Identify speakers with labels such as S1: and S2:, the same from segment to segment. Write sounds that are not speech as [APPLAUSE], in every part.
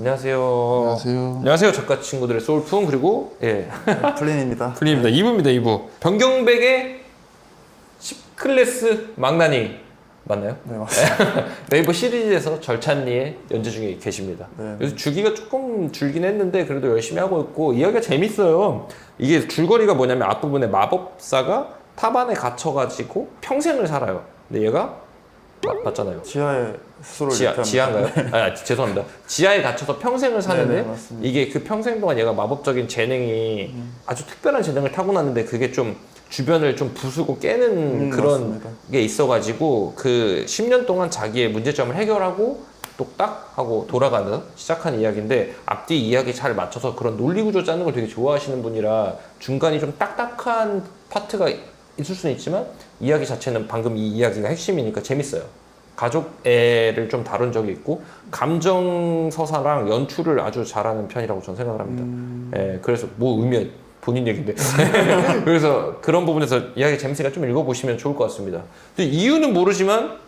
S1: 안녕하세요.
S2: 안녕하세요.
S1: 안녕하세요. 작가 친구들의 소울풍 그리고 예 [LAUGHS]
S2: 플린입니다.
S1: 플립니다. 2부입니다. 2부. 변경백의 10클래스 망나니 맞나요?
S2: 네, 맞습니다.
S1: 네이버 시리즈에서 절찬리에 연재 중에 계십니다.
S2: 네.
S1: 그래서 주기가 조금 줄긴 했는데 그래도 열심히 하고 있고 이야기가 재밌어요. 이게 줄거리가 뭐냐면 앞부분에 마법사가 탑 안에 갇혀가지고 평생을 살아요. 근데 얘가 맞, 맞잖아요.
S2: 지하에 스스로를
S1: 지하, 지하인가요?
S2: 합니다.
S1: 아, 죄송합니다. 지하에 갇혀서 평생을 사는데
S2: 네네, 맞습니다.
S1: 이게 그 평생 동안 얘가 마법적인 재능이 아주 특별한 재능을 타고났는데 그게 좀 주변을 좀 부수고 깨는
S2: 음,
S1: 그런
S2: 맞습니다.
S1: 게 있어가지고 그 10년 동안 자기의 문제점을 해결하고 똑딱 하고 돌아가는 시작한 이야기인데 앞뒤 이야기 잘 맞춰서 그런 논리 구조 짜는 걸 되게 좋아하시는 분이라 중간이 좀 딱딱한 파트가 있을 수는 있지만 이야기 자체는 방금 이 이야기가 핵심이니까 재밌어요. 가족 애를 좀 다룬 적이 있고 감정 서사랑 연출을 아주 잘하는 편이라고 저는 생각을 합니다.
S2: 음,
S1: 예, 그래서 뭐 의미야 본인 얘기인데. [LAUGHS] 그래서 그런 부분에서 이야기 재밌으니까 좀 읽어보시면 좋을 것 같습니다. 근데 이유는 모르지만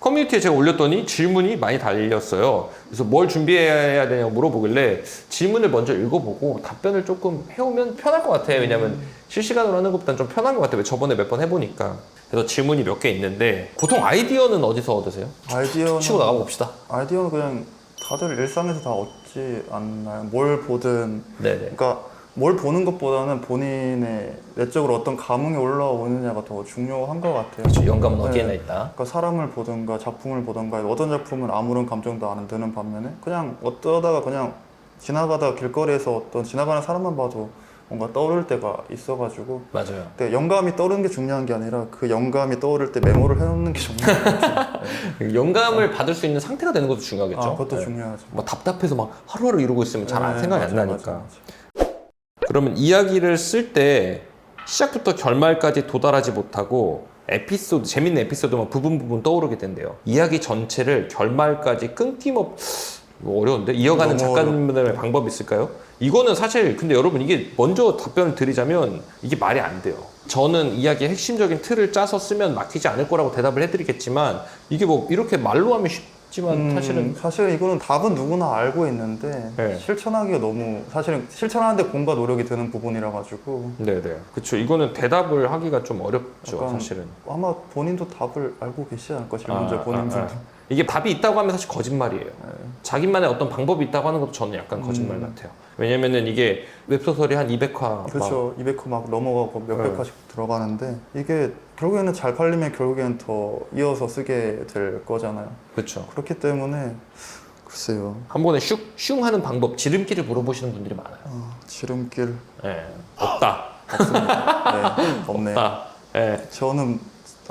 S1: 커뮤니티에 제가 올렸더니 질문이 많이 달렸어요. 그래서 뭘 준비해야 되냐고 물어보길래 질문을 먼저 읽어보고 답변을 조금 해오면 편할 것 같아요. 왜냐면 실시간으로 하는 것보다는 좀 편한 것 같아요. 왜 저번에 몇 번 해보니까. 그래서 질문이 몇 개 있는데 보통 아이디어는 어디서 얻으세요?
S2: 아이디어는
S1: 치고 나가 봅시다.
S2: 아이디어는 그냥 다들 일상에서 다 얻지 않나요? 뭘 보든
S1: 네네.
S2: 그러니까 뭘 보는 것보다는 본인의 내적으로 어떤 감흥이 올라오느냐가 더 중요한 것 같아요.
S1: 그렇죠. 영감은
S2: 네.
S1: 어디에나 있다.
S2: 그러니까 사람을 보든가 작품을 보든가 어떤 작품은 아무런 감정도 안 드는 반면에 그냥 어떠다가 그냥 지나가다 길거리에서 어떤 지나가는 사람만 봐도 뭔가 떠오를 때가 있어가지고
S1: 맞아요.
S2: 근데 영감이 떠오르는 게 중요한 게 아니라 그 영감이 떠오를 때 메모를 해놓는 게 중요한 것 같아요. [LAUGHS]
S1: 영감을 받을 수 있는 상태가 되는 것도 중요하겠죠.
S2: 아, 그것도
S1: 네.
S2: 중요하죠.
S1: 뭐 답답해서 막 하루하루 이러고 있으면 잘 안-
S2: 네,
S1: 생각이 안
S2: 맞아요,
S1: 나니까.
S2: 맞아요, 맞아요.
S1: 그러면 이야기를 쓸 때 시작부터 결말까지 도달하지 못하고 에피소드 재밌는 에피소드만 부분 부분 떠오르게 된대요. 이야기 전체를 결말까지 끊김없 이거 어려운데 이어가는 작가님들의 방법이 있을까요? 이거는 사실 근데 여러분 이게 먼저 답변을 드리자면 이게 말이 안 돼요. 저는 이야기의 핵심적인 틀을 짜서 쓰면 막히지 않을 거라고 대답을 해드리겠지만 이게 뭐 이렇게 말로 하면 쉽 지만
S2: 음,
S1: 사실은
S2: 사실 이거는 답은 누구나 알고 있는데
S1: 네.
S2: 실천하기가 너무 사실은 실천하는데 공과 노력이 드는 부분이라 가지고
S1: 네네 그렇죠. 이거는 대답을 하기가 좀 어렵죠
S2: 약간
S1: 사실은.
S2: 아마 본인도 답을 알고 계시지 않을까 질문자
S1: 아,
S2: 본인도
S1: 아, 아. 이게 답이 있다고 하면 사실 거짓말이에요.
S2: 네.
S1: 자기만의 어떤 방법이 있다고 하는 것도 저는 약간 거짓말
S2: 음.
S1: 같아요. 왜냐면은 이게 웹소설이 한 200화
S2: 그렇죠 200호 막 넘어가고 몇백
S1: 네.
S2: 화씩 들어가는데 이게 결국에는 잘 팔리면 결국에는 더 이어서 쓰게 될 거잖아요
S1: 그렇죠.
S2: 그렇기 때문에 글쎄요
S1: 한 번에 슉, 슝 하는 방법, 지름길을 물어보시는 분들이 많아요.
S2: 아, 지름길
S1: 예. 없다.
S2: 없습니다 네, 없네요
S1: 없다. 예.
S2: 저는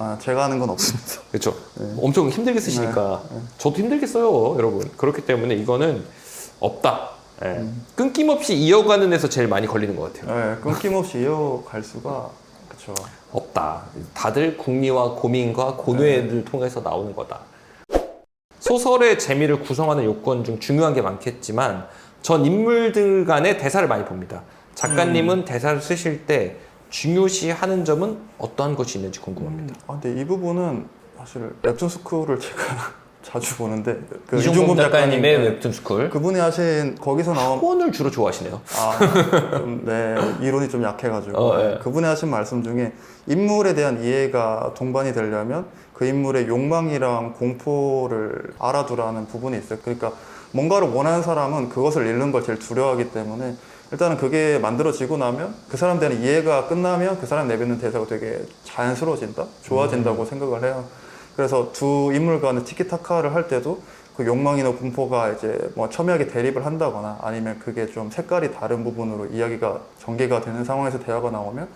S2: 아, 제가 하는 건 없습니다 [LAUGHS]
S1: 그렇죠.
S2: 네.
S1: 엄청 힘들게 쓰시니까 저도 힘들게 써요, 여러분. 그렇기 때문에 이거는 없다. 예.
S2: 음.
S1: 끊김없이 이어가는 데서 제일 많이 걸리는 것 같아요.
S2: 네, 끊김없이 이어갈 수가 그렇죠
S1: 없다. 다들 궁리와 고민과 고뇌를 통해서 나오는 거다. 소설의 재미를 구성하는 요건 중 중요한 게 많겠지만 전 인물들 간의 대사를 많이 봅니다. 작가님은 대사를 쓰실 때 중요시 하는 점은 어떠한 것이 있는지 궁금합니다.
S2: 음, 아, 근데 이 부분은 사실 웹툰 스쿨을 제가 [LAUGHS] 자주 보는데 그
S1: 이종범 작가님의
S2: 네,
S1: 웹툰 스쿨
S2: 그분이 하신 거기서 나온
S1: 학원을 주로 좋아하시네요.
S2: 아, 좀, 네, 이론이 좀 약해가지고
S1: 어, 예.
S2: 그분이 하신 말씀 중에 인물에 대한 이해가 동반이 되려면 그 인물의 욕망이랑 공포를 알아두라는 부분이 있어요. 그러니까 뭔가를 원하는 사람은 그것을 잃는 걸 제일 두려워하기 때문에 일단은 그게 만들어지고 나면 그 대한 이해가 끝나면 그 사람 내뱉는 대사가 되게 자연스러워진다, 좋아진다고 생각을 해요. 그래서 두 인물 간의 티키타카를 할 때도 그 욕망이나 공포가 이제 뭐 첨예하게 대립을 한다거나 아니면 그게 좀 색깔이 다른 부분으로 이야기가 전개가 되는 상황에서 대화가 나오면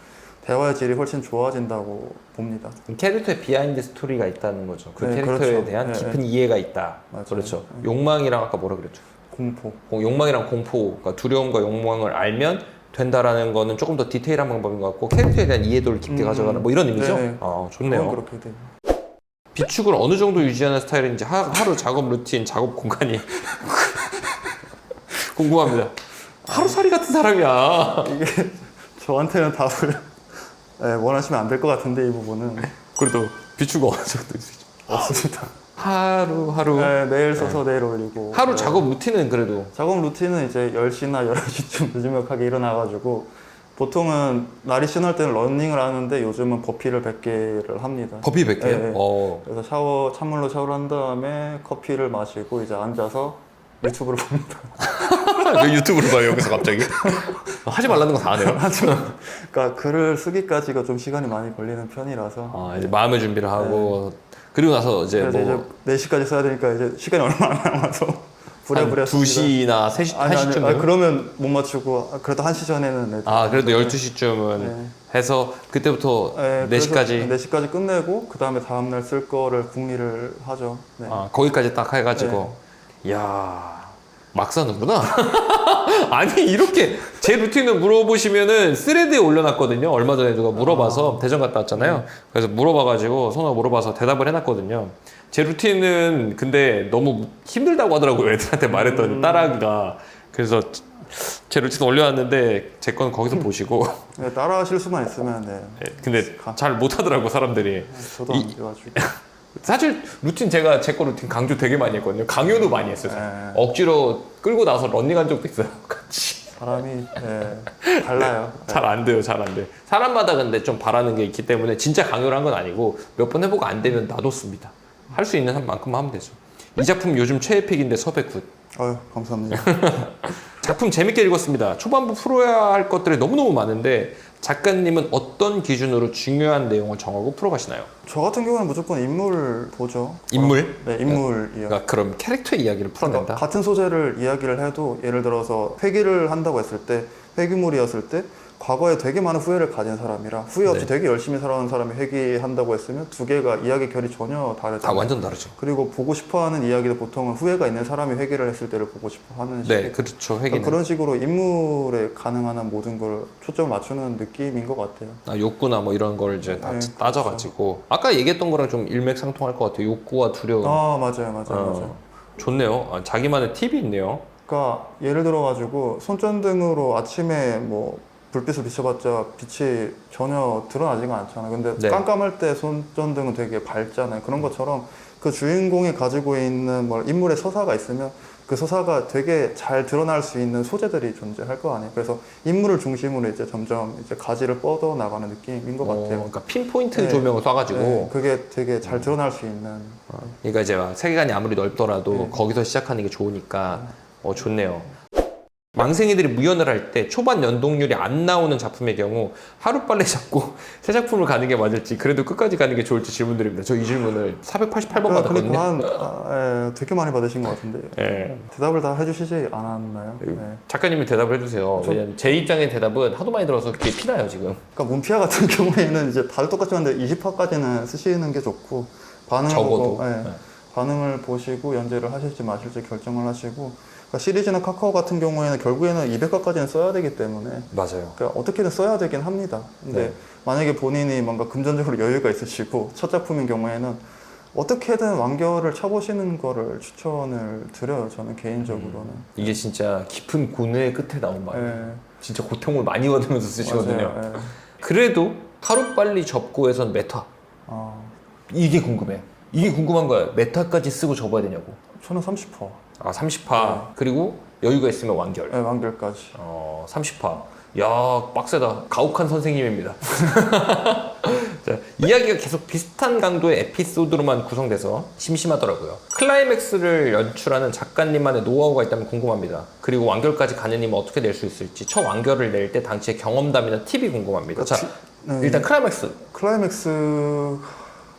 S2: 대화의 질이 훨씬 좋아진다고 봅니다.
S1: 캐릭터의 비하인드 스토리가 있다는 거죠. 그
S2: 네,
S1: 캐릭터에
S2: 그렇죠.
S1: 대한
S2: 네,
S1: 깊은 이해가 있다.
S2: 맞아요.
S1: 그렇죠.
S2: 네.
S1: 욕망이랑 아까 뭐라 그랬죠?
S2: 공포.
S1: 어, 욕망이랑 공포, 그러니까 두려움과 욕망을 알면 된다라는 거는 조금 더 디테일한 방법인 것 같고 캐릭터에 대한 이해도를 깊게
S2: 음,
S1: 가져가는 뭐 이런 의미죠.
S2: 네.
S1: 아 좋네요.
S2: 그렇게 돼요.
S1: 비축을 어느 정도 유지하는 스타일인지 하, 하루 작업 루틴, 작업 공간이 [LAUGHS] 궁금합니다. 하루살이 같은 사람이야.
S2: 이게 저한테는 답을 네, 원하시면 안 될 것 같은데 이 부분은
S1: 그래도 비축 어느 정도 유지?
S2: 없습니다.
S1: 하루 하루
S2: 네, 내일 써서 내일 올리고
S1: 하루
S2: 네.
S1: 작업 루틴은 그래도
S2: 작업 루틴은 이제 10시나 11시쯤 늦은벽하게 일어나가지고 보통은 날이 시원할 때는 러닝을 하는데 요즘은 버피를 100개를 합니다.
S1: 버피 100개요?
S2: 네, 네.
S1: 어.
S2: 그래서 샤워 찬물로 샤워를 한 다음에 커피를 마시고 이제 앉아서 유튜브를 [LAUGHS] 봅니다. [LAUGHS]
S1: 왜 유튜브로 봐요 여기서 갑자기? [LAUGHS] 하지 말라는 거 다 하네요. [LAUGHS]
S2: 그러니까 글을 쓰기까지가 좀 시간이 많이 걸리는 편이라서
S1: 아, 이제 마음의 준비를 하고 그리고 나서 이제
S2: 그래서
S1: 뭐
S2: 이제 4시까지 써야 되니까 이제 시간이 얼마 안 남아서 부랴부랴
S1: 한 2시나 3시,
S2: 아니, 아니,
S1: 1시쯤
S2: 아니, 그러면 못 맞추고 아, 그래도 1시 전에는
S1: 내아 그래도 12시쯤은
S2: 네.
S1: 해서 그때부터
S2: 네,
S1: 4시까지
S2: 4시까지 끝내고 그 다음에 다음날 쓸 거를 궁리를 하죠. 네.
S1: 아, 거기까지 딱 해가지고 이야 막 사는구나. [LAUGHS] 아니 이렇게 제 루틴을 물어보시면은 스레드에 올려놨거든요. 얼마 전에 누가 물어봐서 대전 갔다 왔잖아요. 그래서 물어봐가지고 선호가 물어봐서 대답을 해놨거든요. 제 루틴은 근데 너무 힘들다고 하더라고요 애들한테 말했더니 따라하기가. 그래서 제 루틴 올려놨는데 제 건 거기서 [LAUGHS] 보시고.
S2: 네, 따라 하실 수만 있으면 네.
S1: 근데 잘 못하더라고 사람들이.
S2: 저도
S1: 이-
S2: 안 돼가지고
S1: 사실 루틴 제가 제 거 루틴 강조 되게 많이 했거든요. 강요도 많이 했어요.
S2: 네.
S1: 억지로 끌고 나서 런닝한 적도 있어요. [LAUGHS] 같이.
S2: 사람이 네, 달라요. 네.
S1: 잘안 돼요. 잘 안 돼. 사람마다 근데 좀 바라는 게 있기 때문에 진짜 강요를 한 건 아니고 몇 번 해보고 안 되면 놔뒀습니다. 할 수 있는 한 만큼 하면 되죠. 이 작품 요즘 최애 픽인데 섭외 굿.
S2: 아유 감사합니다. [LAUGHS]
S1: 작품 재밌게 읽었습니다. 초반부 풀어야 할 것들이 너무너무 많은데 작가님은 어떤 기준으로 중요한 내용을 정하고 풀어가시나요?
S2: 저 같은 경우는 무조건 인물 보죠.
S1: 인물?
S2: 네, 인물이요.
S1: 그러니까 그럼 캐릭터의 이야기를 풀어낸다?
S2: 그러니까 같은 소재를 이야기를 해도 예를 들어서 회기를 한다고 했을 때 회기물이었을 때 과거에 되게 많은 후회를 가진 사람이랑 후회 없이
S1: 네.
S2: 되게 열심히 살아온 사람이 회기한다고 했으면 두 개가 이야기 결이 전혀 다르잖아요.
S1: 다 완전 다르죠.
S2: 그리고 보고 싶어하는 이야기도 보통은 후회가 있는 사람이 회기를 했을 때를 보고 싶어하는
S1: 네, 그렇죠.
S2: 그러니까
S1: 회기는.
S2: 그런 식으로 인물에 가능한 한 모든 걸 초점을 맞추는 느낌인 것 같아요.
S1: 아, 욕구나 뭐 이런 걸 이제 다
S2: 네,
S1: 따져가지고 아까 얘기했던 거랑 좀 일맥상통할 것 같아요. 욕구와 두려움.
S2: 아 맞아요, 맞아요,
S1: 어,
S2: 맞아요.
S1: 좋네요. 아, 자기만의 팁이 있네요.
S2: 그러니까 예를 들어 가지고 손전등으로 아침에 뭐 불빛을 비춰봤자 빛이 전혀 드러나지가 않잖아요. 근데
S1: 네.
S2: 깜깜할 때 손전등은 되게 밝잖아요. 그런 것처럼 그 주인공이 가지고 있는 뭐 인물의 서사가 있으면 그 서사가 되게 잘 드러날 수 있는 소재들이 존재할 거 아니에요. 그래서 인물을 중심으로 이제 점점 이제 가지를 뻗어 나가는 느낌인 것
S1: 어,
S2: 같아요.
S1: 그러니까 핀포인트
S2: 네.
S1: 조명을 쏴가지고
S2: 네, 그게 되게 잘 드러날 수 있는
S1: 그러니까 이제 막 세계관이 아무리 넓더라도
S2: 네.
S1: 거기서 시작하는 게 좋으니까 어 좋네요. 망생이들이 무연을 할 때 초반 연동률이 안 나오는 작품의 경우 하루빨리 잡고 [LAUGHS] 새 작품을 가는 게 맞을지 그래도 끝까지 가는 게 좋을지 질문드립니다. 저 이 질문을 488번
S2: 그러니까
S1: 받았거든요.
S2: 한 아, 예, 되게 많이 받으신 것 같은데
S1: 예.
S2: 대답을 다 해주시지 않았나요? 네.
S1: 작가님이 대답을 해주세요.
S2: 저-
S1: 왜냐면 제 입장의 대답은 하도 많이 들어서 그게 피나요 지금.
S2: 그러니까 문피아 같은 [LAUGHS] 경우에는 이제 다들 똑같이 하는데 20화까지는 쓰시는 게 좋고 반응을
S1: 적어도.
S2: 보고, 예,
S1: 네.
S2: 반응을 보시고 연재를 하실지 마실지 결정을 하시고 그러니까 시리즈나 카카오 같은 경우에는 결국에는 200화까지는 써야 되기 때문에
S1: 맞아요.
S2: 그러니까 어떻게든 써야 되긴 합니다. 근데
S1: 네.
S2: 만약에 본인이 뭔가 금전적으로 여유가 있으시고 첫 작품인 경우에는 어떻게든 완결을 쳐보시는 거를 추천을 드려요. 저는 개인적으로는.
S1: 이게 진짜 깊은 고뇌의 끝에 나온 말이에요.
S2: 예,
S1: 진짜 고통을 많이 받으면서 쓰시거든요.
S2: 맞아요. 예.
S1: 그래도 하루빨리 접고에선 메타.
S2: 아,
S1: 이게 궁금해. 이게 궁금한 거야. 메타까지 쓰고 접어야 되냐고.
S2: 저는 30화.
S1: 아, 30화. 그리고 여유가 있으면 완결.
S2: 네, 완결까지.
S1: 어, 30화. 야, 빡세다. 가혹한 선생님입니다. [LAUGHS] 자, 이야기가 계속 비슷한 강도의 에피소드로만 구성돼서 심심하더라고요. 클라이맥스를 연출하는 작가님만의 노하우가 있다면 궁금합니다. 그리고 완결까지 가느님은 어떻게 낼 수 있을지, 첫 완결을 낼 때 당시의 경험담이나 팁이 궁금합니다. 자,
S2: 네,
S1: 일단 클라이맥스
S2: 클라이맥스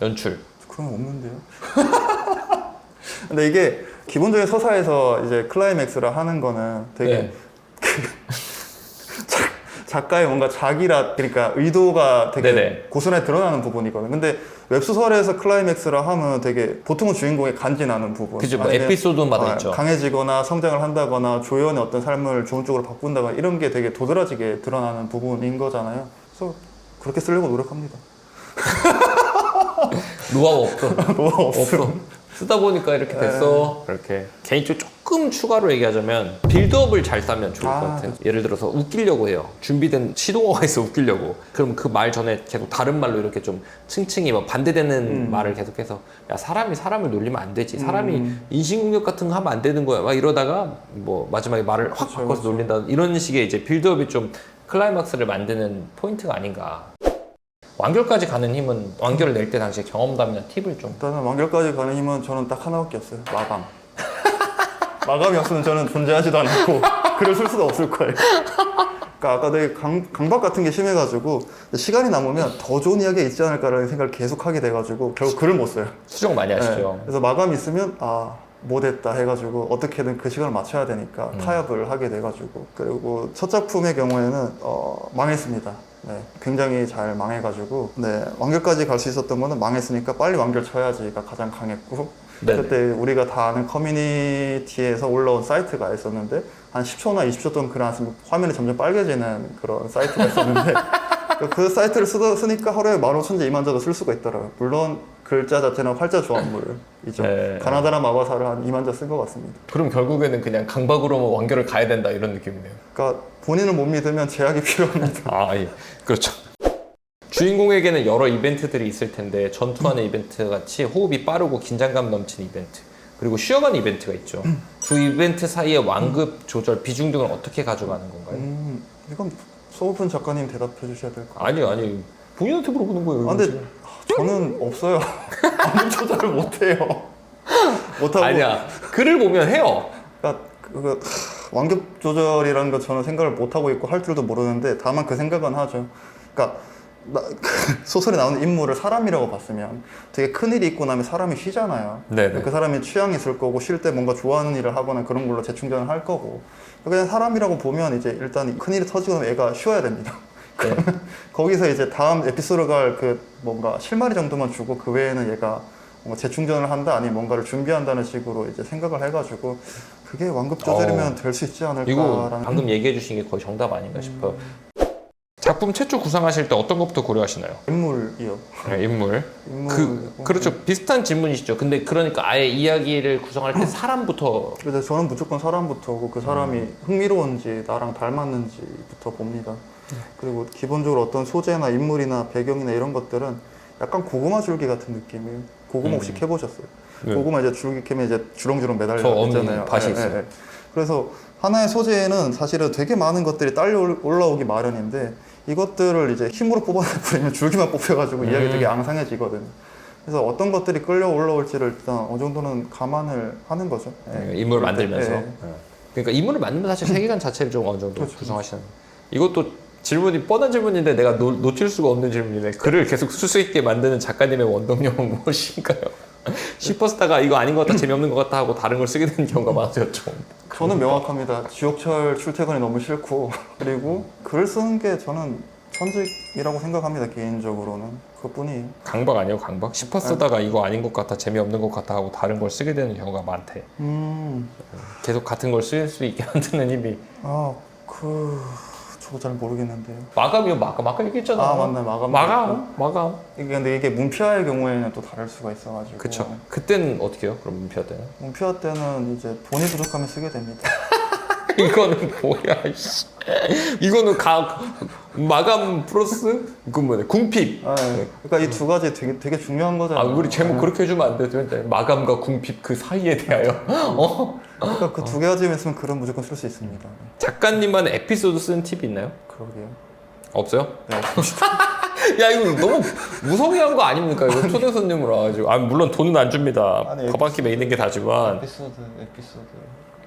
S1: 연출.
S2: 그런 거 없는데요. [LAUGHS] 근데 이게 기본적인 서사에서 이제 클라이맥스를 하는 거는 되게
S1: 네.
S2: 작가의 뭔가 자기라 그러니까 의도가 되게
S1: 네네.
S2: 고스란히 드러나는 부분이거든 요. 근데 웹소설에서 클라이맥스라 하면 되게 보통은 주인공이 간지나는 부분.
S1: 그죠, 뭐
S2: 아니면
S1: 에피소드마다
S2: 아,
S1: 있죠.
S2: 강해지거나 성장을 한다거나 조연의 어떤 삶을 좋은 쪽으로 바꾼다거나 이런 게 되게 도드라지게 드러나는 부분인 거잖아요. 그래서 그렇게 쓰려고 노력합니다. [LAUGHS]
S1: 노하우 [LAUGHS] 없어.
S2: 뭐 없어.
S1: 없어. 쓰다 보니까 이렇게 됐어. 이렇게 개인적으로 조금 추가로 얘기하자면 빌드업을 잘 싸면 좋을
S2: 아,
S1: 것 같아요. 예를 들어서 웃기려고 해요. 준비된 시동어가 있어 웃기려고. 그럼 그 말 전에 계속 다른 말로 이렇게 좀 층층이 뭐 반대되는
S2: 음.
S1: 말을 계속해서 야 사람이 사람을 놀리면 안 되지. 사람이
S2: 음.
S1: 인신공격 같은 거 하면 안 되는 거야. 막 이러다가 뭐 마지막에 말을 확 바꿔서. 놀린다. 이런 식의 이제 빌드업이 좀 클라이막스를 만드는 포인트가 아닌가. 완결까지 가는 힘은 완결을 낼 때 당시에 경험담이나 팁을 좀
S2: 일단은 완결까지 가는 힘은 저는 딱 하나밖에 없어요. 마감. [LAUGHS] 마감이 없으면 저는 존재하지도 않고 글을 쓸 수가 없을 거예요. 그러니까 아까 되게 강, 강박 같은 게 심해가지고 시간이 남으면 더 좋은 이야기가 있지 않을까라는 생각을 계속 하게 돼가지고 결국 글을 못 써요.
S1: 수정 많이 하시죠.
S2: 네. 그래서 마감이 있으면 아 못했다 해가지고 어떻게든 그 시간을 맞춰야 되니까
S1: 음.
S2: 타협을 하게 돼가지고 그리고 첫 작품의 경우에는 어, 망했습니다. 네, 굉장히 잘 망해가지고 네 완결까지 갈 수 있었던 거는 망했으니까 빨리 완결 쳐야지가 가장 강했고
S1: 네네.
S2: 그때 우리가 다 아는 커뮤니티에서 올라온 사이트가 있었는데 한 10초나 20초 동안 쓰면 화면이 점점 빨개지는 그런 사이트가 있었는데 그- [LAUGHS] 그 사이트를 쓰다, 쓰니까 하루에 15,000자, 2만 자도 쓸 수가 있더라고요. 물론 글자 자체는 활자 조합물이죠.
S1: 네.
S2: 가나다라 마바사를 한 2만 자 쓴 것 같습니다.
S1: 그럼 결국에는 그냥 강박으로만 완결을 가야 된다 이런 느낌이네요.
S2: 그러니까 본인을 못 믿으면 제약이 [LAUGHS] 필요합니다.
S1: 아, 예. 그렇죠. 주인공에게는 여러 이벤트들이 있을 텐데 전투하는 이벤트 같이 호흡이 빠르고 긴장감 넘치는 이벤트 그리고 쉬어가는 이벤트가 있죠. 두 이벤트 사이의 완급 조절 비중 등을 어떻게 가져가는 건가요?
S2: 음, 이건 소울푼 작가님 대답해 주셔야 될 것 같아요.
S1: 아니요, 아니요. 본인한테 물어보는 거예요.
S2: 아, 근데
S1: 지금.
S2: 저는 없어요. [LAUGHS] 아무 조절을 못해요. 못하고.
S1: 아니야. 글을 보면 해요.
S2: 그러니까 하, 완급 조절이라는 거 저는 생각을 못 하고 있고 할 줄도 모르는데 다만 그 생각은 하죠. 그러니까 나- [LAUGHS] 소설에 나오는 인물을 사람이라고 봤으면 되게 큰 일이 있고 나면 사람이 쉬잖아요.
S1: 네네.
S2: 그 사람이 취향이 있을 거고 쉴 때 뭔가 좋아하는 일을 하거나 그런 걸로 재충전을 할 거고 그냥 사람이라고 보면 이제 일단 큰 일이 터지고 나면 애가 쉬어야 됩니다.
S1: 네. [LAUGHS]
S2: 거기서 이제 다음 에피소드 갈 그 뭔가 실마리 정도만 주고 그 외에는 얘가 뭔가 재충전을 한다 아니면 뭔가를 준비한다는 식으로 이제 생각을 해가지고 그게 완급 조절이면 될수 있지
S1: 이거
S2: 않을까라는
S1: 방금 얘기해 주신 게 거의 정답 아닌가 싶어요. 작품 최초 구상하실 때 어떤 것부터 고려하시나요?
S2: 인물이요.
S1: 네, 인물.
S2: 인물
S1: 그 그렇죠 비슷한 질문이시죠. 근데 그러니까 아예 이야기를 구성할 때 사람부터
S2: 그래서 저는 무조건 사람부터고 그 사람이
S1: 음.
S2: 흥미로운지 나랑 닮았는지부터 봅니다. 그리고 기본적으로 어떤 소재나 인물이나 배경이나 이런 것들은 약간 고구마 줄기 같은 느낌이에요. 고구마 혹시
S1: 음.
S2: 캐보셨어요?
S1: 네.
S2: 고구마 이제 줄기 캐면 이제 주렁주렁 매달려
S1: 저 없는
S2: 있잖아요.
S1: 밭이
S2: 예,
S1: 있어요.
S2: 예, 예. 그래서 하나의 소재에는 사실은 되게 많은 것들이 딸려 올- 올라오기 마련인데 이것들을 이제 힘으로 뽑아내버리면 줄기만 뽑혀가지고
S1: 음.
S2: 이야기 되게 앙상해지거든요. 그래서 어떤 것들이 끌려 올라올지를 일단 어느 정도는 감안을 하는 거죠. 예.
S1: 네, 인물을 만들면서
S2: 예.
S1: 네. 그러니까 인물을 만들면 사실 세계관 자체를 좀 어느 정도
S2: 그렇죠.
S1: 구성하시는 이것도 질문이 뻔한 질문인데 내가 놓, 놓칠 수가 없는 질문이네 글을 계속 쓸 수 있게 만드는 작가님의 원동력은 무엇인가요? [LAUGHS] 슈퍼스타가 이거 아닌 것 같다 재미없는 것 같다 하고 다른 걸 쓰게 되는 경우가 많아요 좀
S2: 저는 명확합니다. 지옥철 출퇴근이 너무 싫고 [LAUGHS] 그리고 글을 쓰는 게 저는 천직이라고 생각합니다. 개인적으로는 그뿐이에요.
S1: 강박 아니에요 강박? 슈퍼 쓰다가 이거 아닌 것 같다 재미없는 것 같다 하고 다른 걸 쓰게 되는 경우가 많대
S2: 음,
S1: 계속 같은 걸 쓸 수 있게 [LAUGHS] 만드는 힘이
S2: 아, 그 저도 잘 모르겠는데요.
S1: 마감이요 마감 아까 얘기했잖아
S2: 아 맞네 마감.
S1: 마감 마감
S2: 이게 근데 이게 문피아의 경우에는 또 다를 수가 있어가지고.
S1: 그쵸 그때는 어떻게 해요 그럼 문피아 때는?
S2: 문피아 때는 이제 돈이 부족하면 쓰게 됩니다. [LAUGHS] [LAUGHS]
S1: 이거는 뭐야 이씨. 이거는 가 마감 플러스 그 뭐냐 궁핍
S2: 아, 예. 그러니까 이 두 가지 되게 되게 중요한
S1: 아
S2: 거잖아요.
S1: 우리 제목 그렇게 해주면 안 되죠 마감과 궁핍 그 사이에 대하여 어
S2: 그러니까 그 두 가지만 있으면 글은 무조건 쓸 수 있습니다.
S1: 작가님만 에피소드 쓰는 팁이 있나요
S2: 그러게요.
S1: 없어요
S2: 네. [LAUGHS]
S1: 야 이거 너무 무성의한 거 아닙니까 이거 초대 손님으로 와가지고 아 물론 돈은 안 줍니다
S2: 아니,
S1: 끼 먹이는 게 다지만
S2: 에피소드 에피소드.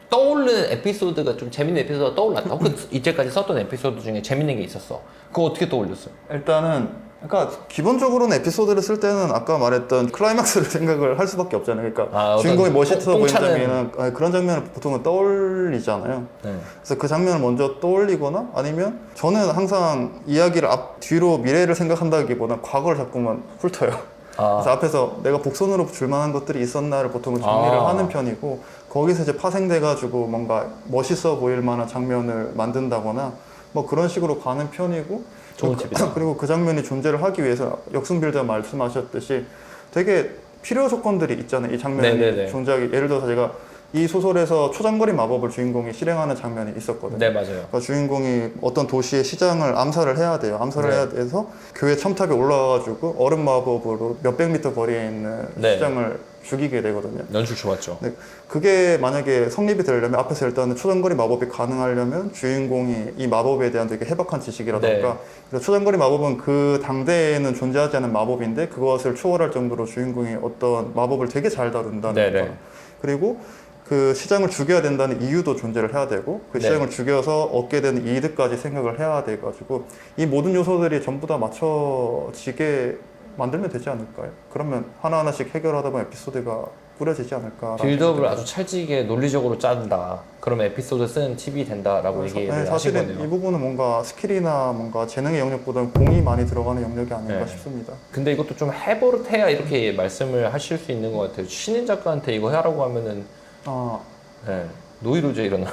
S1: 떠오르는 에피소드가 좀 재밌는 에피소드가 떠올랐다 혹은 [LAUGHS] 이제까지 썼던 에피소드 중에 재밌는 게 있었어 그거 어떻게 떠올렸어요
S2: 일단은 그러니까 기본적으로는 에피소드를 쓸 때는 아까 말했던 클라이막스를 [LAUGHS] 생각을 할 수밖에 없잖아요. 그러니까
S1: 아,
S2: 주인공이 멋있어
S1: 뽕-
S2: 보이는 장면은 아니, 그런 장면을 보통은 떠올리잖아요.
S1: 네.
S2: 그래서 그 장면을 먼저 떠올리거나 아니면 저는 항상 이야기를 앞 뒤로 미래를 생각한다기보다 과거를 자꾸만 훑어요.
S1: 아.
S2: 그래서 앞에서 내가 복선으로 줄 만한 것들이 있었나를 보통은 정리를
S1: 아.
S2: 하는 편이고 거기서 이제 파생돼가지고 뭔가 멋있어 보일 만한 장면을 만든다거나 뭐 그런 식으로 가는 편이고
S1: 좋은
S2: 그-
S1: 팁이다. [CLEARS THROAT]
S2: 그리고 그 장면이 존재를 하기 위해서 역순 빌더 말씀하셨듯이 되게 필요 조건들이 있잖아요. 이 장면이
S1: 네네네.
S2: 존재하기 예를 들어서 제가 이 소설에서 초장거리 마법을 주인공이 실행하는 장면이 있었거든요.
S1: 네, 맞아요.
S2: 그러니까 주인공이 어떤 도시의 시장을 암살을 해야 돼요. 암살을
S1: 네.
S2: 해야 돼서 교회 첨탑에 올라가가지고 얼음 마법으로 몇백 미터 거리에 있는
S1: 네.
S2: 시장을 죽이게 되거든요.
S1: 연출 좋았죠.
S2: 네, 그게 만약에 성립이 되려면 앞에서 일단은 초장거리 마법이 가능하려면 주인공이 이 마법에 대한 되게 해박한 지식이라던가
S1: 네.
S2: 그래서 초장거리 마법은 그 당대에는 존재하지 않은 마법인데 그것을 초월할 정도로 주인공이 어떤 마법을 되게 잘 다룬다는
S1: 네네.
S2: 거 그리고 그 시장을 죽여야 된다는 이유도 존재를 해야 되고 그
S1: 네.
S2: 시장을 죽여서 얻게 되는 이득까지 생각을 해야 돼 가지고 이 모든 요소들이 전부 다 맞춰지게 만들면 되지 않을까요? 그러면 하나하나씩 해결하다 보면 에피소드가 꾸려지지 않을까
S1: 빌드업을 아주 찰지게 논리적으로 짠다. 그럼 에피소드 쓰는 팁이 된다라고 얘기를
S2: 네,
S1: 하신
S2: 사실은 이
S1: 거네요.
S2: 부분은 뭔가 스킬이나 뭔가 재능의 영역보다는 공이 많이 들어가는 영역이 아닌가
S1: 네.
S2: 싶습니다.
S1: 근데 이것도 좀 해버릇해야 이렇게 말씀을 하실 수 있는 것 같아요. 신인 작가한테 이거 하라고 하면은
S2: 아,
S1: 네, 노이로제 일어나.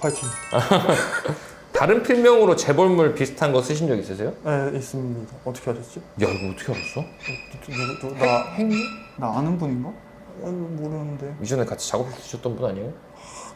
S2: 화이팅. [LAUGHS]
S1: 다른 필명으로 재벌물 비슷한 거 쓰신 적 있으세요?
S2: 네, 있습니다. 어떻게 하셨지?
S1: 야 이거 어떻게 알았어?
S2: 누구, 누구, 나,
S1: 행님?
S2: 나 아는 분인가? 어, 모르는데.
S1: 이전에 같이 작업해주셨던 분 아니에요?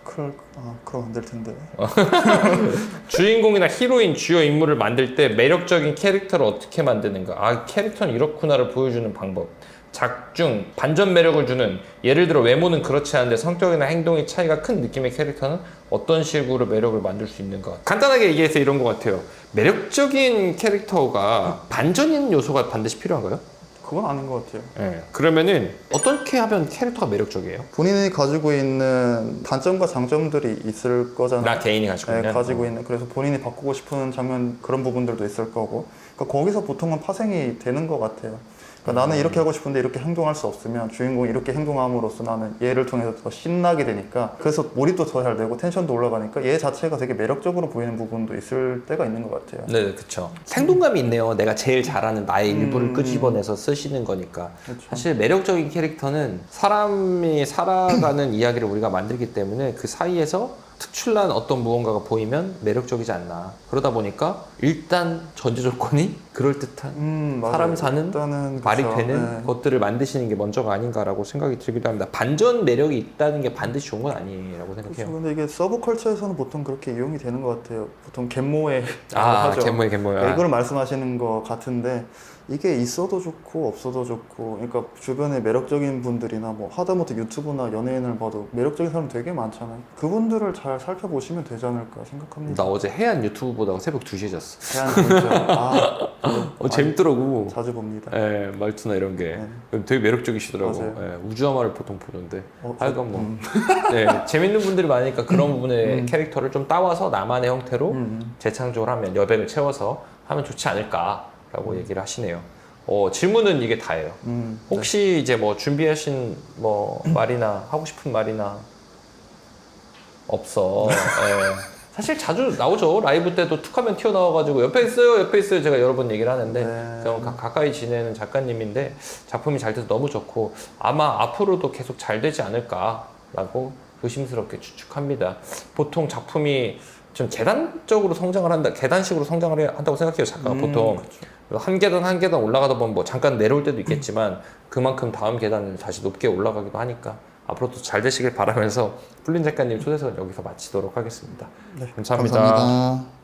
S2: 그럴, 아, 그럼 안 될 텐데. [LAUGHS]
S1: 주인공이나 히로인 주요 인물을 만들 때 매력적인 캐릭터를 어떻게 만드는가? 아 캐릭터는 이렇구나를 보여주는 방법. 작중 반전 매력을 주는 예를 들어 외모는 그렇지 않은데 성격이나 행동의 차이가 큰 느낌의 캐릭터는 어떤 식으로 매력을 만들 수 있는가? 간단하게 얘기해서 이런 것 같아요. 매력적인 캐릭터가 반전 있는 요소가 반드시 필요한가요?
S2: 그건 아닌 것 같아요.
S1: 네. 그러면은 어떻게 하면 캐릭터가 매력적이에요?
S2: 본인이 가지고 있는 단점과 장점들이 있을 거잖아요.
S1: 나 개인이 가지고
S2: 네,
S1: 있는
S2: 가지고 있는 그래서 본인이 바꾸고 싶은 장면 그런 부분들도 있을 거고 그러니까 거기서 보통은 파생이 되는 것 같아요. 그러니까 나는 이렇게 하고 싶은데 이렇게 행동할 수 없으면 주인공이 이렇게 행동함으로써 나는 얘를 통해서 더 신나게 되니까 그래서 몰입도 더 잘 되고 텐션도 올라가니까 얘 자체가 되게 매력적으로 보이는 부분도 있을 때가 있는 것 같아요.
S1: 네, 그렇죠. 생동감이 있네요. 내가 제일 잘하는 나의 일부를
S2: 음.
S1: 끄집어내서 쓰시는 거니까.
S2: 그렇죠.
S1: 사실 매력적인 캐릭터는 사람이 살아가는 [CLEARS THROAT] 이야기를 우리가 만들기 때문에 그 사이에서 특출난 어떤 무언가가 보이면 매력적이지 않나. 그러다 보니까 일단 전제 조건이 그럴 듯한
S2: 음.
S1: 사람 사는
S2: 일단은
S1: 말이
S2: 그쵸.
S1: 되는
S2: 네.
S1: 것들을 만드시는 게 먼저가 아닌가라고 생각이 들기도 합니다. 반전 매력이 있다는 게 반드시 좋은 건 아니라고. 생각해요.
S2: 근데 이게 서브컬처에서는 보통 그렇게 이용이 되는 것 같아요. 보통 갯모에
S1: 아, [LAUGHS]
S2: 하죠.
S1: 개모야, 개모야.
S2: 네, 이걸 말씀하시는 것 같은데 이게 있어도 좋고 없어도 좋고 그러니까 주변에 매력적인 분들이나 뭐 하다못해 유튜브나 연예인을 봐도 매력적인 사람 되게 많잖아요. 그분들을 잘 살펴보시면 되지 않을까 생각합니다.
S1: 나 어제 해안 유튜브 보다가 새벽 2시에 잤어.
S2: 대한 진짜 아, [LAUGHS]
S1: 어, 재밌더라고.
S2: 자주 봅니다.
S1: 예, 말투나 이런 게 되게 매력적이시더라고.
S2: 네. 맞아요.
S1: 예, 우주화마를 보통 보는데.
S2: 어,
S1: 하여간 뭐
S2: 음,
S1: 예, [LAUGHS] 재밌는 분들이 많으니까 그런 부분의
S2: 음.
S1: 캐릭터를 좀 따와서 나만의 형태로
S2: 음.
S1: 재창조를 하면 여백을 채워서 하면 좋지 않을까 라고 얘기를 하시네요. 어, 질문은 이게 다예요.
S2: 음,
S1: 혹시 이제 뭐 준비하신 뭐 말이나 하고 싶은 말이나 없어. 예. 사실 자주 나오죠. 라이브 때도 툭하면 튀어나와가지고 옆에 있어요, 옆에 있어요. 제가 여러 번 얘기를 하는데
S2: 네.
S1: 가, 가까이 지내는 작가님인데 작품이 잘 돼서 너무 좋고 아마 앞으로도 계속 잘 되지 않을까라고 조심스럽게 추측합니다. 보통 작품이 좀 계단적으로 성장을 한다, 계단식으로 성장을 한다고 생각해요. 작가가
S2: 음,
S1: 보통 한 계단 한 계단 올라가다 보면 뭐 잠깐 내려올 때도 있겠지만 그만큼 다음 계단을 다시 높게 올라가기도 하니까 앞으로도 잘 되시길 바라면서 [LAUGHS] 풀린 작가님 초대석은 여기서 마치도록 하겠습니다.
S2: 네,
S1: 감사합니다.
S2: 감사합니다.